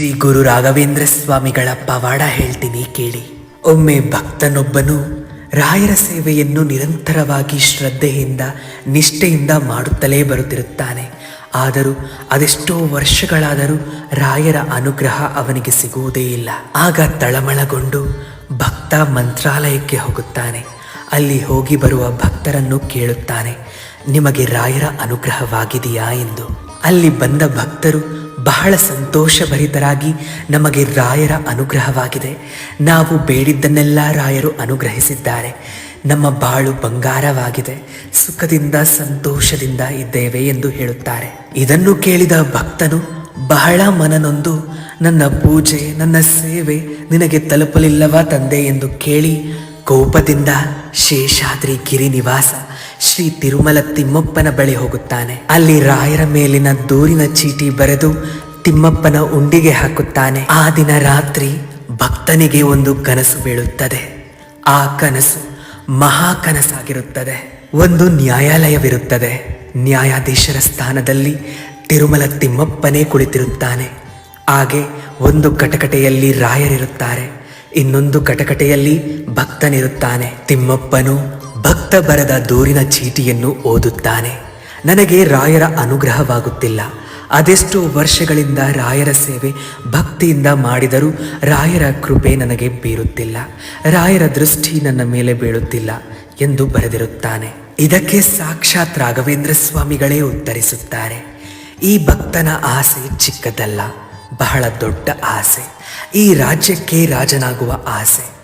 ಶ್ರೀ ಗುರು ರಾಘವೇಂದ್ರ ಸ್ವಾಮಿಗಳ ಪವಾಡ ಹೇಳ್ತೀನಿ ಕೇಳಿ. ಒಮ್ಮೆ ಭಕ್ತನೊಬ್ಬನು ರಾಯರ ಸೇವೆಯನ್ನು ನಿರಂತರವಾಗಿ ಶ್ರದ್ಧೆಯಿಂದ, ನಿಷ್ಠೆಯಿಂದ ಮಾಡುತ್ತಲೇ ಬರುತ್ತಿರುತ್ತಾನೆ. ಆದರೂ ಅದೆಷ್ಟೋ ವರ್ಷಗಳಾದರೂ ರಾಯರ ಅನುಗ್ರಹ ಅವನಿಗೆ ಸಿಗುವುದೇ ಇಲ್ಲ. ಆಗ ತಳಮಳಗೊಂಡು ಭಕ್ತ ಮಂತ್ರಾಲಯಕ್ಕೆ ಹೋಗುತ್ತಾನೆ. ಅಲ್ಲಿ ಹೋಗಿ ಬರುವ ಭಕ್ತರನ್ನು ಕೇಳುತ್ತಾನೆ, ನಿಮಗೆ ರಾಯರ ಅನುಗ್ರಹವಾಗಿದೆಯಾ? ಎಂದು. ಅಲ್ಲಿ ಬಂದ ಭಕ್ತರು ಬಹಳ ಸಂತೋಷಭರಿತರಾಗಿ ನಮಗೆ ರಾಯರ ಅನುಗ್ರಹವಾಗಿದೆ. ನಾವು ಬೇಡಿದ್ದನ್ನೆಲ್ಲ ರಾಯರು ಅನುಗ್ರಹಿಸಿದ್ದಾರೆ. ನಮ್ಮ ಬಾಳು ಬಂಗಾರವಾಗಿದೆ. ಸುಖದಿಂದ, ಸಂತೋಷದಿಂದ ಇದ್ದೇವೆ ಎಂದು ಹೇಳುತ್ತಾರೆ. ಇದನ್ನು ಕೇಳಿದ ಭಕ್ತನು, ಬಹಳ ಮನನೊಂದು, ನನ್ನ ಪೂಜೆ, ನನ್ನ ಸೇವೆ ನಿನಗೆ ತಲುಪಲಿಲ್ಲವಾ ತಂದೆ ಎಂದು ಕೇಳಿ ಕೋಪದಿಂದ ಶೇಷಾದ್ರಿ ಗಿರಿ ನಿವಾಸ ಶ್ರೀ ತಿರುಮಲ ತಿಮ್ಮಪ್ಪನ ಬಳಿ ಹೋಗುತ್ತಾನೆ. ಅಲ್ಲಿ ರಾಯರ ಮೇಲಿನ ದೂರಿನ ಚೀಟಿ ಬರೆದು ತಿಮ್ಮಪ್ಪನ ಉಂಡಿಗೆ ಹಾಕುತ್ತಾನೆ. ಆ ದಿನ ರಾತ್ರಿ ಭಕ್ತನಿಗೆ ಒಂದು ಕನಸು ಬೀಳುತ್ತದೆ. ಆ ಕನಸು ಮಹಾ ಕನಸಾಗಿರುತ್ತದೆ. ಒಂದು ನ್ಯಾಯಾಲಯವಿರುತ್ತದೆ. ನ್ಯಾಯಾಧೀಶರ ಸ್ಥಾನದಲ್ಲಿ ತಿರುಮಲ ತಿಮ್ಮಪ್ಪನೇ ಕುಳಿತಿರುತ್ತಾನೆ. ಹಾಗೆ ಒಂದು ಕಟಕಟೆಯಲ್ಲಿ ರಾಯರಿರುತ್ತಾರೆ. ಇನ್ನೊಂದು ಕಟಕಟೆಯಲ್ಲಿ ಭಕ್ತನಿರುತ್ತಾನೆ. ತಿಮ್ಮಪ್ಪನು ಭಕ್ತ ಬರದ ದೂರಿನ ಚೀಟಿಯನ್ನು ಓದುತ್ತಾನೆ. ನನಗೆ ರಾಯರ ಅನುಗ್ರಹವಾಗುತ್ತಿಲ್ಲ. ಅದೆಷ್ಟೋ ವರ್ಷಗಳಿಂದ ರಾಯರ ಸೇವೆ ಭಕ್ತಿಯಿಂದ ಮಾಡಿದರೂ ರಾಯರ ಕೃಪೆ ನನಗೆ ಬೀರುತ್ತಿಲ್ಲ. ರಾಯರ ದೃಷ್ಟಿ ನನ್ನ ಮೇಲೆ ಬೀಳುತ್ತಿಲ್ಲ ಎಂದು ಬರೆದಿರುತ್ತಾನೆ. ಇದಕ್ಕೆ ಸಾಕ್ಷಾತ್ ರಾಘವೇಂದ್ರ ಸ್ವಾಮಿಗಳೇ ಉತ್ತರಿಸುತ್ತಾರೆ. ಈ ಭಕ್ತನ ಆಸೆ ಚಿಕ್ಕದಲ್ಲ. ಬಹಳ ದೊಡ್ಡ ಆಸೆ. ಈ ರಾಜ್ಯಕ್ಕೆ ರಾಜನಾಗುವ ಆಸೆ.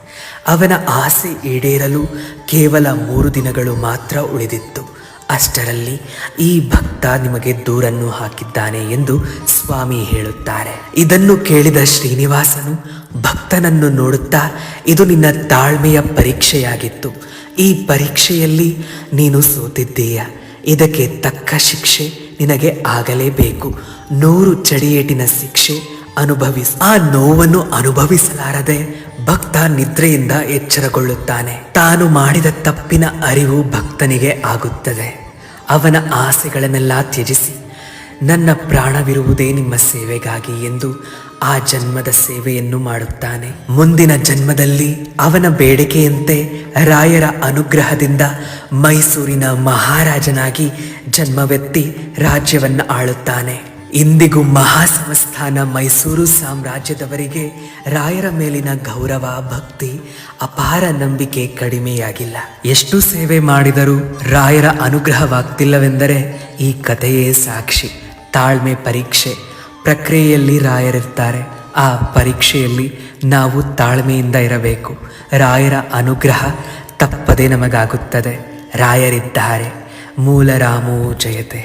ಅವನ ಆಸೆ ಈಡೇರಲು ಕೇವಲ ಮೂರು ದಿನಗಳು ಮಾತ್ರ ಉಳಿದಿತ್ತು. ಅಷ್ಟರಲ್ಲಿ ಈ ಭಕ್ತ ನಿಮಗೆ ದೂರನ್ನು ಹಾಕಿದ್ದಾನೆ ಎಂದು ಸ್ವಾಮಿ ಹೇಳುತ್ತಾರೆ. ಇದನ್ನು ಕೇಳಿದ ಶ್ರೀನಿವಾಸನು ಭಕ್ತನನ್ನು ನೋಡುತ್ತಾ, ಇದು ನಿನ್ನ ತಾಳ್ಮೆಯ ಪರೀಕ್ಷೆಯಾಗಿತ್ತು. ಈ ಪರೀಕ್ಷೆಯಲ್ಲಿ ನೀನು ಸೋತಿದ್ದೀಯ. ಇದಕ್ಕೆ ತಕ್ಕ ಶಿಕ್ಷೆ ನಿನಗೆ ಆಗಲೇಬೇಕು. ನೂರು ಚಡಿಯೇಟಿನ ಶಿಕ್ಷೆ ಅನುಭವಿಸ. ಆ ನೋವನ್ನು ಅನುಭವಿಸಲಾರದೆ ಭಕ್ತ ನಿದ್ರೆಯಿಂದ ಎಚ್ಚರಗೊಳ್ಳುತ್ತಾನೆ. ತಾನು ಮಾಡಿದ ತಪ್ಪಿನ ಅರಿವು ಭಕ್ತನಿಗೆ ಆಗುತ್ತದೆ. ಅವನ ಆಸೆಗಳನ್ನೆಲ್ಲ ತ್ಯಜಿಸಿ. ನನ್ನ ಪ್ರಾಣವಿರುವುದೇ ನಿಮ್ಮ ಸೇವೆಗಾಗಿ ಎಂದು ಆ ಜನ್ಮದ ಸೇವೆಯನ್ನು ಮಾಡುತ್ತಾನೆ. ಮುಂದಿನ ಜನ್ಮದಲ್ಲಿ ಅವನ ಬೇಡಿಕೆಯಂತೆ ರಾಯರ ಅನುಗ್ರಹದಿಂದ ಮೈಸೂರಿನ ಮಹಾರಾಜನಾಗಿ ಜನ್ಮವೆತ್ತಿ ರಾಜ್ಯವನ್ನು ಆಳುತ್ತಾನೆ. ಇಂದಿಗೂ ಮಹಾ ಸಂಸ್ಥಾನ ಮೈಸೂರು ಸಾಮ್ರಾಜ್ಯದವರಿಗೆ ರಾಯರ ಮೇಲಿನ ಗೌರವ, ಭಕ್ತಿ ಅಪಾರ ನಂಬಿಕೆ ಕಡಿಮೆಯಾಗಿಲ್ಲ. ಎಷ್ಟು ಸೇವೆ ಮಾಡಿದರೂ ರಾಯರ ಅನುಗ್ರಹವಾಗ್ತಿಲ್ಲವೆಂದರೆ ಈ ಕಥೆಯೇ ಸಾಕ್ಷಿ. ತಾಳ್ಮೆ ಪರೀಕ್ಷೆ ಪ್ರಕ್ರಿಯೆಯಲ್ಲಿ ರಾಯರಿರ್ತಾರೆ. ಆ ಪರೀಕ್ಷೆಯಲ್ಲಿ ನಾವು ತಾಳ್ಮೆಯಿಂದ ಇರಬೇಕು. ರಾಯರ ಅನುಗ್ರಹ ತಪ್ಪದೆ ನಮಗಾಗುತ್ತದೆ. ರಾಯರಿದ್ದಾರೆ. ಮೂಲರಾಮೋ ಜಯತೆ.